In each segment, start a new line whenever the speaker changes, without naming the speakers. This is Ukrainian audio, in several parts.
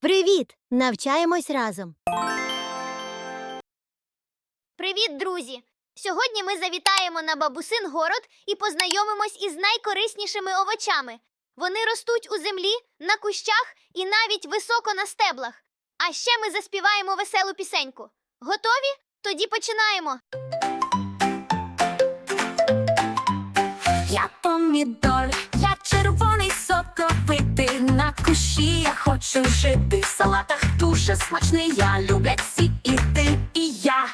Привіт! Навчаємось разом.
Привіт, друзі! Сьогодні ми завітаємо на бабусин город і познайомимось із найкориснішими овочами. Вони ростуть у землі, на кущах і навіть високо на стеблах. А ще ми заспіваємо веселу пісеньку. Готові? Тоді починаємо.
Я помідор, я червоний на я хочу жити. В салатах дуже смачний, я люблять всі і ти, і я.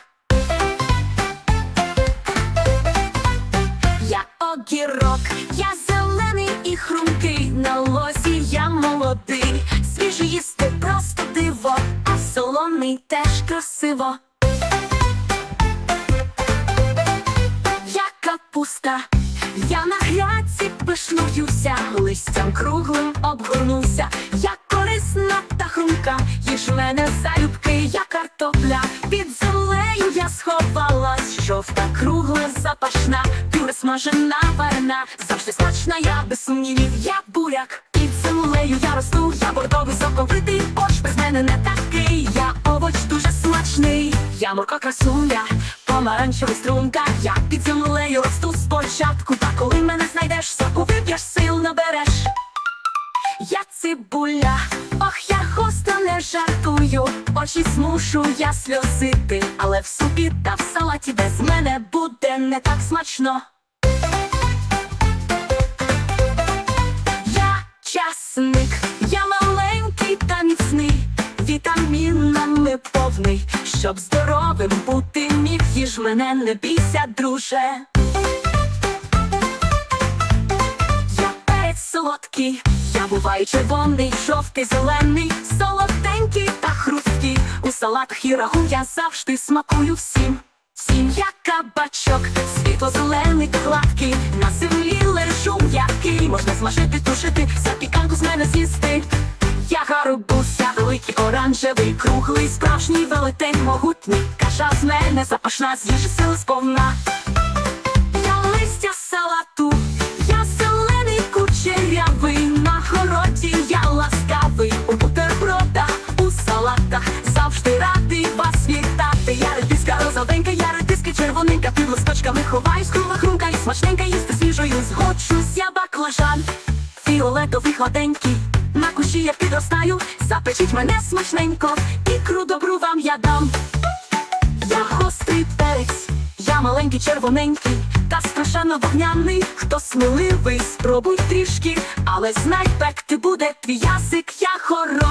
Я огірок, я зелений і хрумкий, на лозі я молодий, свіжий їсти просто диво, а солоний теж красиво. Я капуста, я на грядці пишнуюся, листям круглим обгорнуся. Мене залюбки, я картопля. Під землею я сховалась, жовта, кругла, запашна, пюре смажена варена, завжди смачна, я без сумнівів, я буряк. Під землею я росту, я бордовий соковитий, борщ без мене не такий. Я овоч дуже смачний, я морка красуня, помаранчевий струнка, я під землею росту спочатку, та коли мене знайдеш, очі змушу я сльозити, але в супі та в салаті без мене буде не так смачно. Я часник, я маленький та міцний, вітамінами повний, щоб здоровим бути міг, їж мене не бійся, друже. Я перець солодкий, я буваю червоний, жовтий, зелений, солоденький та хрусткий. У салатах і рагу я завжди смакую всім. Всім я кабачок, світло-зелений кладки, на землі лежу м'який, можна смажити, тушити, запіканку з мене з'їсти. Я гарбуся, великий оранжевий, круглий, справжній велетень могутній. Каша з мене запашна, з їжі сили сповна. Кругла хрумка і смачненька, їсти свіжою згоджусь, я баклажан, фіолетовий гладенький. На кущі я підростаю, запечіть мене смачненько, ікру добру вам я дам. Я гострий перець, я маленький червоненький, та страшенно вогняний. Хто сміливий, спробуй трішки, але знай, пекти буде твій язик, я горох,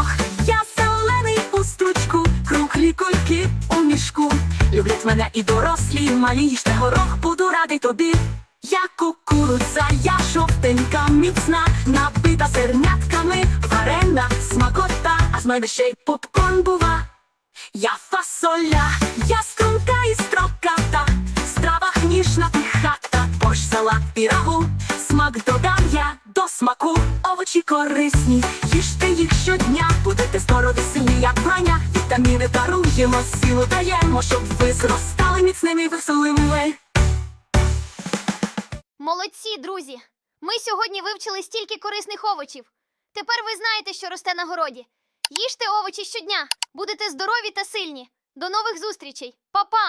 Люблять мене і дорослі, і малі їжте горох, буду радий тобі. Я кукурудза, я жовтенька, міцна, набита зернятками, варена, смакота, а з мене ще й попкорн бува. Я фасоля, я струнка і строката, в стравах ніжна пихата, борщ, салат, пірагу, смак додам я до смаку, овочі корисні, їжте їх щодня, будете здорові, сильні, як броня, вітаміни даруємо, силу даємо, щоб ви зростали міцними і веселими.
Молодці, друзі! Ми сьогодні вивчили стільки корисних овочів. Тепер ви знаєте, що росте на городі. Їжте овочі щодня, будете здорові та сильні. До нових зустрічей. Па-па!